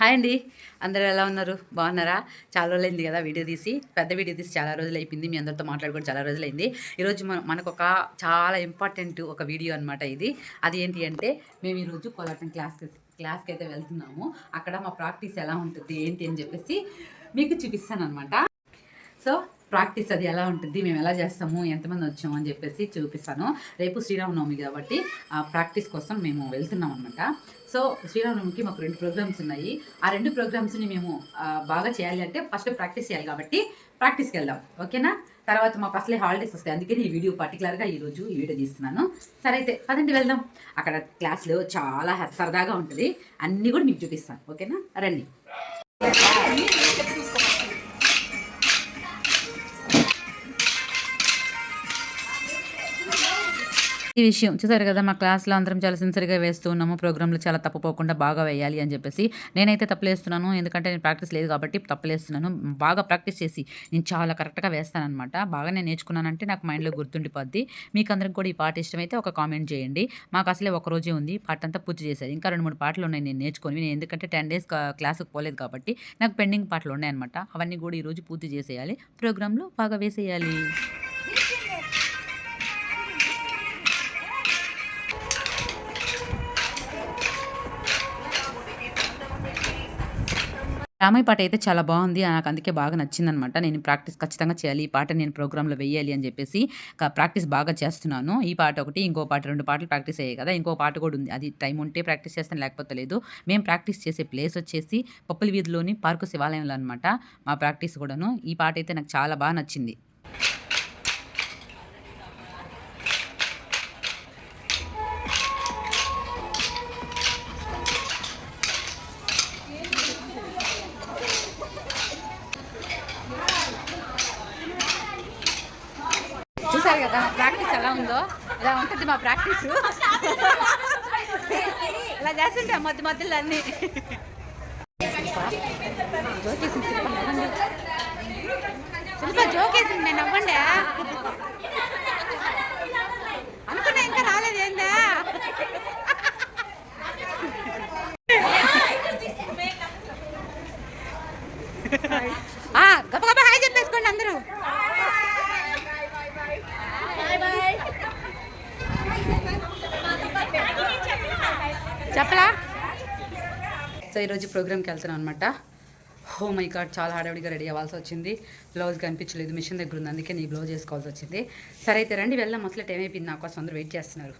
Hi అండి. అందరూ ఎలా ఉన్నారు? బాగున్నారా? చాలా రోజులైంది కదా వీడియో తీసి. పెద్ద వీడియో తీసి చాలా రోజులు అయిపోయింది మీ అందరితో మాట్లాడుకొని చాలా రోజులైంది. ఈరోజు మన మనకు ఒక చాలా ఇంపార్టెంట్ ఒక వీడియో అనమాట ఇది. అది ఏంటి అంటే మేము ఈరోజు కోలాటం క్లాస్కి క్లాస్కి అయితే వెళ్తున్నాము. అక్కడ మా ప్రాక్టీస్ ఎలా ఉంటుంది ఏంటి అని చెప్పేసి మీకు చూపిస్తాను అనమాట సో ప్రాక్టీస్ అది ఎలా ఉంటుంది మేము ఎలా చేస్తాము ఎంతమంది వచ్చాము అని చెప్పేసి చూపిస్తాను. రేపు శ్రీరామనవమి కాబట్టి ఆ ప్రాక్టీస్ కోసం మేము వెళ్తున్నాం అనమాట సో శ్రీరామనవమికి మాకు రెండు ప్రోగ్రామ్స్ ఉన్నాయి. ఆ రెండు ప్రోగ్రామ్స్ని మేము బాగా చేయాలి అంటే ఫస్ట్ ప్రాక్టీస్ చేయాలి కాబట్టి ప్రాక్టీస్కి వెళ్దాం. ఓకేనా? తర్వాత మాకు అసలే హాలిడేస్ వస్తాయి. అందుకని ఈ వీడియో పర్టికులర్గా ఈరోజు ఈ వీడియో తీస్తున్నాను. సరే అయితే పదండి వెళ్దాం. అక్కడ క్లాస్లో చాలా సరదాగా ఉంటుంది. అన్నీ కూడా మీకు చూపిస్తాను. ఓకేనా? రండి. ఈ విషయం. చూసారు కదా మా క్లాస్లో అందరం చాలా సిన్సియర్గా వేస్తూ ఉన్నాము. ప్రోగ్రాంలు చాలా తప్పుపోకుండా బాగా వేయాలి అని చెప్పేసి. నేనైతే తప్పులేస్తున్నాను. ఎందుకంటే నేను ప్రాక్టీస్ లేదు కాబట్టి తప్పులేస్తున్నాను. బాగా ప్రాక్టీస్ చేసి నేను చాలా కరెక్ట్గా వేస్తానమాట బాగా నేను నేర్చుకున్నానంటే నాకు మైండ్లో గుర్తుండిపోద్ది. మీకు అందరికి కూడా ఈ పాట ఇష్టమైతే ఒక కామెంట్ చేయండి. మాకు అసలే ఒక రోజే ఉంది. పాట అంతా పూర్తి చేశారు. ఇంకా రెండు మూడు పాటలు ఉన్నాయి నేను నేర్చుకొని. నేను ఎందుకంటే టెన్ డేస్ క్లాస్కి పోలేదు కాబట్టి నాకు పెండింగ్ పాటలు ఉన్నాయన్నమాట. అవన్నీ కూడా ఈరోజు పూర్తి చేసేయాలి. ప్రోగ్రాంలో బాగా వేసేయాలి. రామయ్య పాట అయితే చాలా బాగుంది. నాకు అందుకే బాగా నచ్చిందనమాట. నేను ప్రాక్టీస్ ఖచ్చితంగా చేయాలి. ఈ పాట నేను ప్రోగ్రాంలో వెయ్యాలి అని చెప్పేసి ప్రాక్టీస్ బాగా చేస్తున్నాను. ఈ పాట ఒకటి ఇంకో పాట రెండు పాటలు ప్రాక్టీస్ అయ్యాయి కదా. ఇంకో పాట కూడా ఉంది. అది టైం ఉంటే ప్రాక్టీస్ చేస్తాను లేకపోతే లేదు. మేము ప్రాక్టీస్ చేసే ప్లేస్ వచ్చేసి పప్పుల వీధిలోని పార్కు శివాలయంలో అనమాట మా ప్రాక్టీస్ కూడాను. ఈ పాట అయితే నాకు చాలా బాగా నచ్చింది. ఇలా ఉంటుంది మా ప్రాక్టీస్. ఇలా చేస్తుంటాం మధ్య మధ్యలో అన్ని. జోకేసింది శిల్ప జోకేసింది నేను నవ్వండి? అనుకున్నా ఇంకా రాలేదు ఏందా ఆ, గబగబా హాయ్ చెప్పేసుకోండి అందరూ చెప్పలా? సో ఈరోజు ప్రోగ్రామ్కి వెళ్తున్నాను అనమాట హో మై గాడ్ చాలా హడావిడిగా రెడీ అవ్వాల్సి వచ్చింది. బ్లౌజ్ కనిపించలేదు మిషన్ దగ్గర ఉంది అందుకే నీ బ్లౌజ్ వేసుకోవాల్సి వచ్చింది. సరే అయితే రండి వెళ్దాం. అసలు టైం అయిపోయింది నా కోసం అందరూ వెయిట్ చేస్తున్నారు.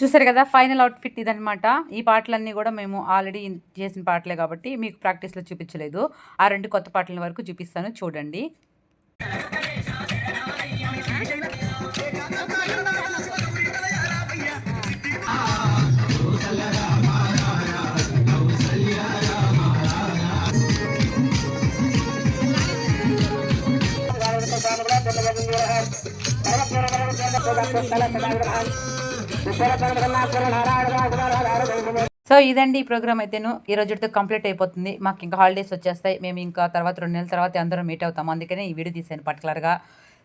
చూసారు కదా ఫైనల్ అవుట్ఫిట్ ఇదనమాట ఈ పాటలన్నీ కూడా మేము ఆల్రెడీ చేసిన పాటలే కాబట్టి మీకు ప్రాక్టీస్లో చూపించలేదు. ఆ రెండు కొత్త పాటల వరకు చూపిస్తాను చూడండి. సో ఇదండి ఈ ప్రోగ్రామ్ అయితేను. ఈ రోజుతో కంప్లీట్ అయిపోతుంది. మాకు ఇంకా హాలిడేస్ వచ్చేస్తాయి. మేము ఇంకా తర్వాత రెండు నెలల తర్వాత అందరం మీట్ అవుతాము. అందుకనే ఈ వీడియో తీసాను పర్టికులర్గా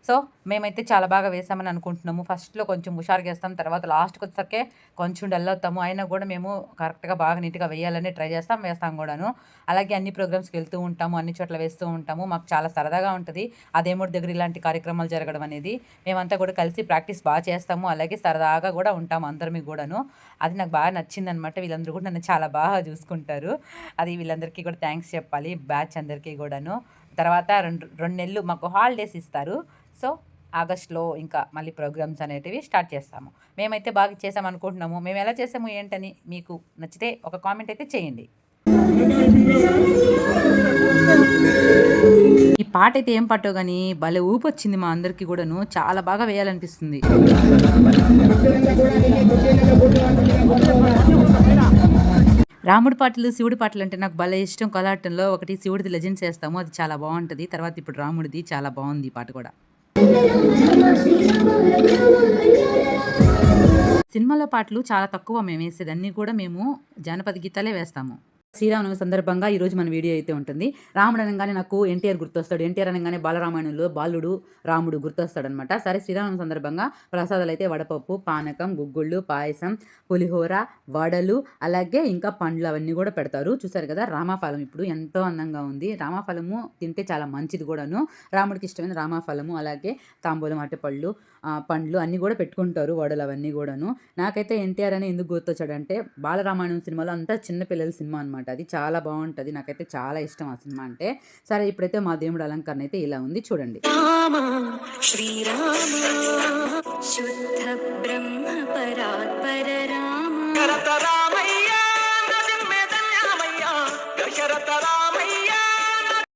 సో మేమైతే చాలా బాగా వేసామని అనుకుంటున్నాము. ఫస్ట్లో కొంచెం హుషారుగా వేస్తాం తర్వాత లాస్ట్కి వచ్చేసరికే కొంచెం డల్ అవుతాము. అయినా కూడా మేము కరెక్ట్గా బాగా నీట్గా వేయాలని ట్రై చేస్తాం వేస్తాం కూడాను. అలాగే అన్ని ప్రోగ్రామ్స్కి వెళ్తూ ఉంటాము అన్ని చోట్ల వేస్తూ ఉంటాము. మాకు చాలా సరదాగా ఉంటుంది. అదేమూడి దగ్గర ఇలాంటి కార్యక్రమాలు జరగడం అనేది. మేమంతా కూడా కలిసి ప్రాక్టీస్ బాగా చేస్తాము. అలాగే సరదాగా కూడా ఉంటాము అందరి కూడాను. అది నాకు బాగా నచ్చిందనమాట వీళ్ళందరూ కూడా నన్ను చాలా బాగా చూసుకుంటారు. అది వీళ్ళందరికీ కూడా థ్యాంక్స్ చెప్పాలి బ్యాచ్ అందరికీ కూడాను. తర్వాత రెండు రెండు నెలలు మాకు హాలిడేస్ ఇస్తారు. సో ఆగస్ట్లో ఇంకా మళ్ళీ ప్రోగ్రామ్స్ అనేటివి స్టార్ట్ చేస్తాము. మేమైతే బాగా చేసాం అనుకుంటున్నాము మేము ఎలా చేసాము ఏంటని మీకు నచ్చితే ఒక కామెంట్ అయితే చేయండి. ఈ పాట అయితే ఏం పాటో కానీ భలే ఊపు వచ్చింది మా అందరికీ కూడాను. చాలా బాగా వేయాలనిపిస్తుంది. రాముడి పాటలు శివుడి పాటలు అంటే నాకు భలే ఇష్టం. కలాటంలో ఒకటి శివుడిది లెజెండ్స్ వేస్తాము అది చాలా బాగుంటుంది. తర్వాత ఇప్పుడు రాముడిది చాలా బాగుంది ఈ పాట కూడా. సినిమాలో పాటలు చాలా తక్కువ మేము వేసేది. అన్నీ కూడా మేము జానపద గీతాలే వేస్తాము. శ్రీరామనవమి సందర్భంగా ఈరోజు మన వీడియో అయితే ఉంటుంది. రాముడు అనగానే నాకు ఎన్టీఆర్ గుర్తొస్తాడు. ఎన్టీఆర్ అనగానే బాలరామాయణంలో బాలుడు రాముడు గుర్తొస్తాడనమాట సరే శ్రీరామనవమి సందర్భంగా ప్రసాదాలు అయితే వడపప్పు పానకం గుగ్గుళ్ళు పాయసం పులిహోర వడలు అలాగే ఇంకా పండ్లు అవన్నీ కూడా పెడతారు. చూసారు కదా రామాఫలం ఇప్పుడు ఎంతో అందంగా ఉంది. రామాఫలము తింటే చాలా మంచిది కూడాను. రాముడికి ఇష్టమైన రామాఫలము అలాగే తాంబూలం అట్టపళ్ళు పండ్లు అన్నీ కూడా పెట్టుకుంటారు వడలు అవన్నీ కూడాను. నాకైతే ఎన్టీఆర్ అని ఎందుకు గుర్తొచ్చాడంటే బాలరామాయణం సినిమాలో అంతా చిన్నపిల్లల సినిమా అనమాట అది చాలా బాగుంటుంది నాకైతే చాలా ఇష్టం ఆ సినిమా అంటే. సరే ఇప్పుడైతే మా దేవుడు అలంకరణ అయితే ఇలా ఉంది. చూడండి. రామ శ్రీరామ శుద్ధ బ్రహ్మ పరాత్పర రామ.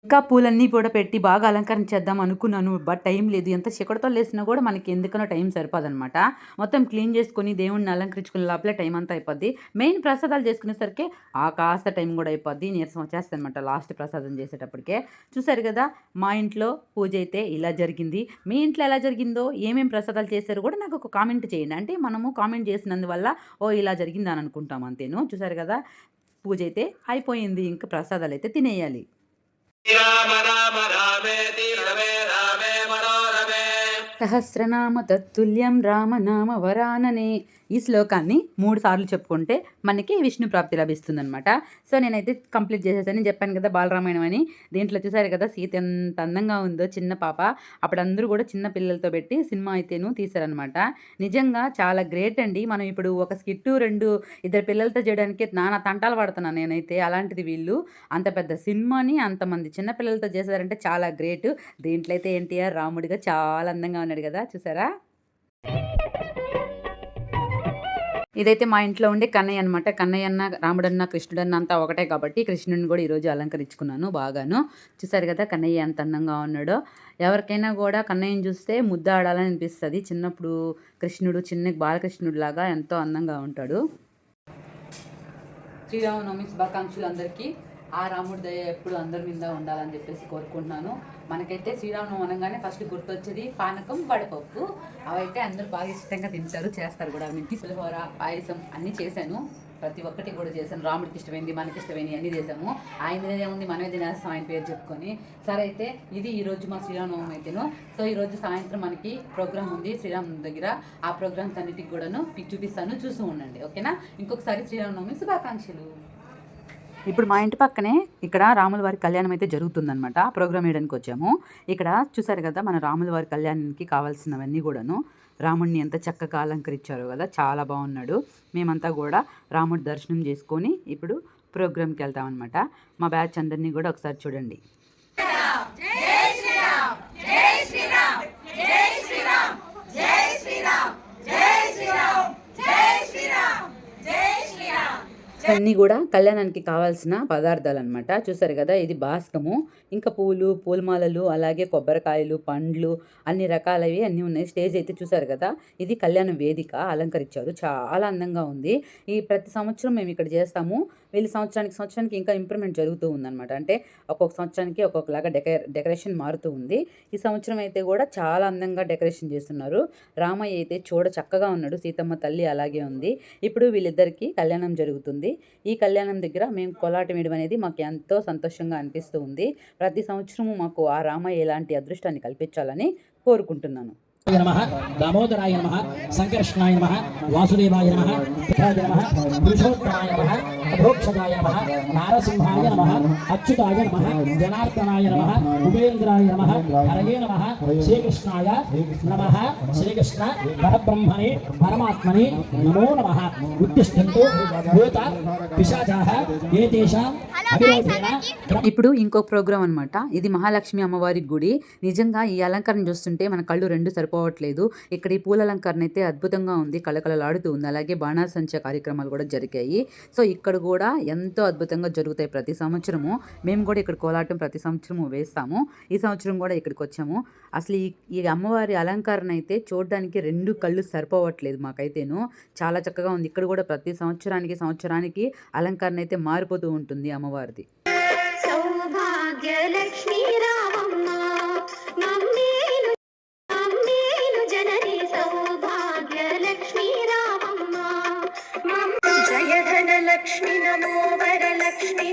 ఇంకా పూలన్నీ కూడా పెట్టి బాగా అలంకరణ చేద్దాం అనుకున్నాను బట్ టైం లేదు. ఎంత చిక్కడతో లేసినా కూడా మనకి ఎందుకనో టైం సరిపోదన్నమాట. మొత్తం క్లీన్ చేసుకొని దేవుణ్ణి అలంకరించుకునే లోపల టైం అంతా అయిపోద్ది. మెయిన్ ప్రసాదాలు చేసుకునేసరికి ఆ కాస్త టైం కూడా అయిపోద్ది. నీరసం వచ్చేస్తుంది అనమాట లాస్ట్ ప్రసాదం చేసేటప్పటికే. చూసారు కదా మా ఇంట్లో పూజ అయితే ఇలా జరిగింది. మీ ఇంట్లో ఎలా జరిగిందో ఏమేమి ప్రసాదాలు చేశారు కూడా నాకు ఒక కామెంట్ చేయండి. అంటే మనము కామెంట్ చేసినందువల్ల ఓ ఇలా జరిగిందని అనుకుంటాం అంతేను. చూసారు కదా పూజ అయితే అయిపోయింది. ఇంకా ప్రసాదాలు అయితే తినేయాలి. సహస్రనామ తత్తుల్యం రామనామ వరాననే ఈ శ్లోకాన్ని మూడు సార్లు చెప్పుకుంటే మనకి విష్ణు ప్రాప్తి లభిస్తుందనమాట సో నేనైతే కంప్లీట్ చేసేసాను. నేను చెప్పాను కదా బాలరామాయణం అని. దీంట్లో చూసారు కదా సీత ఎంత అందంగా ఉందో చిన్న పాప. అప్పుడు అందరూ కూడా చిన్న పిల్లలతో పెట్టి సినిమా అయితేను తీశారనమాట నిజంగా చాలా గ్రేట్ అండి. మనం ఇప్పుడు ఒక స్కిట్టు రెండు ఇద్దరు పిల్లలతో చేయడానికి నానా తంటాలు పడుతున్నాను నేనైతే. అలాంటిది వీళ్ళు అంత పెద్ద సినిమాని అంతమంది చిన్న పిల్లలతో చేశారంటే చాలా గ్రేట్. దీంట్లో అయితే ఎన్టీఆర్ రాముడిగా చాలా అందంగా ఉన్నాడు కదా. చూసారా? ఇదైతే మా ఇంట్లో ఉండే కన్నయ్య అనమాట కన్నయ్య అన్న రాముడన్న కృష్ణుడన్న అంతా ఒకటే కాబట్టి కృష్ణుడిని కూడా ఈరోజు అలంకరించుకున్నాను బాగాను. చూసారు కదా కన్నయ్య ఎంత అందంగా ఉన్నాడో. ఎవరికైనా కూడా కన్నయ్యని చూస్తే ముద్ద ఆడాలని అనిపిస్తుంది. చిన్నప్పుడు కృష్ణుడు చిన్న బాలకృష్ణుడు లాగా ఎంతో అందంగా ఉంటాడు. శ్రీరామనవమి శుభాకాంక్షలు అందరికీ. ఆ రాముడి దయ ఎప్పుడు అందరి మీద ఉండాలని చెప్పేసి కోరుకుంటున్నాను. మనకైతే శ్రీరామనవమి అనగానే ఫస్ట్ గుర్తొచ్చేది పానకం వడపప్పు. అవైతే అందరూ బాగా ఇష్టంగా తింటారు చేస్తారు కూడా. అవి పులిహోర పాయసం అన్నీ చేశాను. ప్రతి ఒక్కటి కూడా చేశాను. రాముడికి ఇష్టమైంది మనకి ఇష్టమైంది అన్నీ చేసాము ఆయన ఉంది మనమే తినేస్తాం ఆయన పేరు చెప్పుకొని. సరే అయితే ఇది ఈరోజు మా శ్రీరామనవమి అయితేను. సో ఈరోజు సాయంత్రం మనకి ప్రోగ్రామ్ ఉంది శ్రీరామ్ దగ్గర. ఆ ప్రోగ్రామ్స్ అన్నిటికి కూడాను చూపిస్తాను. చూస్తూ ఉండండి. ఓకేనా? ఇంకొకసారి శ్రీరామనవమి శుభాకాంక్షలు. ఇప్పుడు మా ఇంటి పక్కనే ఇక్కడ రాముల వారి కళ్యాణం అయితే జరుగుతుందనమాట ప్రోగ్రామ్ వేయడానికి వచ్చాము. ఇక్కడ చూసారు కదా మన రాముల వారి కళ్యాణానికి కావాల్సినవన్నీ కూడాను రాముడిని ఎంత చక్కగా అలంకరించారో కదా చాలా బాగున్నాడు. మేమంతా కూడా రాముడి దర్శనం చేసుకొని ఇప్పుడు ప్రోగ్రామ్కి వెళ్తామన్నమాట. మా బ్యాచ్ అందరినీ కూడా ఒకసారి చూడండి. అన్నీ కూడా కళ్యాణానికి కావాల్సిన పదార్థాలు అనమాట చూసారు కదా ఇది బాస్కము. ఇంకా పూలు పూలమాలలు అలాగే కొబ్బరికాయలు పండ్లు అన్ని రకాలవి అన్నీ ఉన్నాయి. స్టేజ్ అయితే చూసారు కదా ఇది కళ్యాణ వేదిక అలంకరించారు. చాలా అందంగా ఉంది. ఈ ప్రతి సంవత్సరం మేము ఇక్కడ చేస్తాము. వీళ్ళు సంవత్సరానికి సంవత్సరానికి ఇంకా ఇంప్రూవ్మెంట్ జరుగుతూ ఉందన్నమాట. అంటే ఒక్కొక్క సంవత్సరానికి ఒక్కొక్కలాగా డెక డెకరేషన్ మారుతూ ఉంది. ఈ సంవత్సరం అయితే కూడా చాలా అందంగా డెకరేషన్ చేస్తున్నారు. రామయ్య అయితే చూడ చక్కగా ఉన్నాడు. సీతమ్మ తల్లి అలాగే ఉంది. ఇప్పుడు వీళ్ళిద్దరికీ కళ్యాణం జరుగుతుంది. ఈ కళ్యాణం దగ్గర మేము కోలాటం వేయడం అనేది మాకు ఎంతో సంతోషంగా అనిపిస్తూ ఉంది. ప్రతి సంవత్సరము మాకు ఆ రామయ్య ఇలాంటి అదృష్టాన్ని కల్పించాలని కోరుకుంటున్నాను. నమ దామోదరాయ నమ సంకర్షణాయ నమ వాసుదేవాయ నమ పితాయ నమ పురుషోత్తమాయ నమ అధోక్షజాయ నమ నారసింహాయ నమ అచ్యుతాయ నమ జనార్దనాయ నమ ఉపేంద్రాయ నమ హరయే నమ శ్రీకృష్ణాయ నమ శ్రీకృష్ణ పరబ్రహ్మణే పరమాత్మనే నమో నమ ఉత్తిష్టంతు భూత పిశాచాః ఏతేషాం అవిరోధేన ఇప్పుడు ఇంకో ప్రోగ్రామ్ అనమాట ఇది మహాలక్ష్మి అమ్మవారి గుడి. నిజంగా ఈ అలంకరణ చూస్తుంటే మన కళ్ళు రెండు సరిపోవట్లేదు. ఇక్కడ ఈ పూల అలంకరణ అయితే అద్భుతంగా ఉంది. కళకళలాడుతూ ఉంది. అలాగే బాణాసంచ కార్యక్రమాలు కూడా జరిగాయి. సో ఇక్కడ కూడా ఎంతో అద్భుతంగా జరుగుతాయి ప్రతి సంవత్సరము. మేము కూడా ఇక్కడ కోలాటం ప్రతి సంవత్సరము వేస్తాము. ఈ సంవత్సరం కూడా ఇక్కడికి వచ్చాము. అసలు ఈ ఈ అమ్మవారి అలంకరణ అయితే చూడడానికి రెండు కళ్ళు సరిపోవట్లేదు మాకైతేను. చాలా చక్కగా ఉంది. ఇక్కడ కూడా ప్రతి సంవత్సరానికి సంవత్సరానికి అలంకరణ అయితే మారిపోతూ ఉంటుంది అమ్మవారిది. సౌభాగ్యలక్ష్మీ రామమ్మ. మమ్మేలు జనని సౌభాగ్యలక్ష్మీ రామమ్మ. మమ్మ జయధన లక్ష్మి నమో వరలక్ష్మి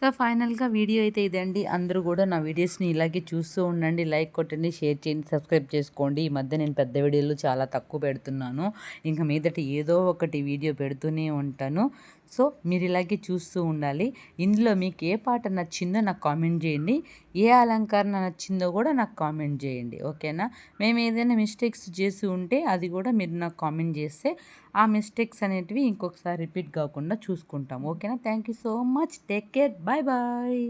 సో ఫైనల్గా వీడియో అయితే ఇదండి. అందరూ కూడా నా వీడియోస్ని ఇలాగే చూస్తూ ఉండండి. లైక్ కొట్టండి షేర్ చేయండి సబ్స్క్రైబ్ చేసుకోండి. ఈ మధ్య నేను పెద్ద వీడియోలు చాలా తక్కువ పెడుతున్నాను. ఇంకా మీదట ఏదో ఒకటి వీడియో పెడుతూనే ఉంటాను. సో మీరు ఇలాగే చూస్తూ ఉండాలి. ఇందులో మీకు ఏ పాట నచ్చిందో నాకు కామెంట్ చేయండి. ఏ అలంకరణ నచ్చిందో కూడా నాకు కామెంట్ చేయండి. ఓకేనా? మేము ఏదైనా మిస్టేక్స్ చేసి ఉంటే అది కూడా మీరు నాకు కామెంట్ చేస్తే ఆ మిస్టేక్స్ అనేటివి ఇంకొకసారి రిపీట్ కాకుండా చూసుకుంటాం. ఓకేనా? Thank you so much. Take care. Bye bye.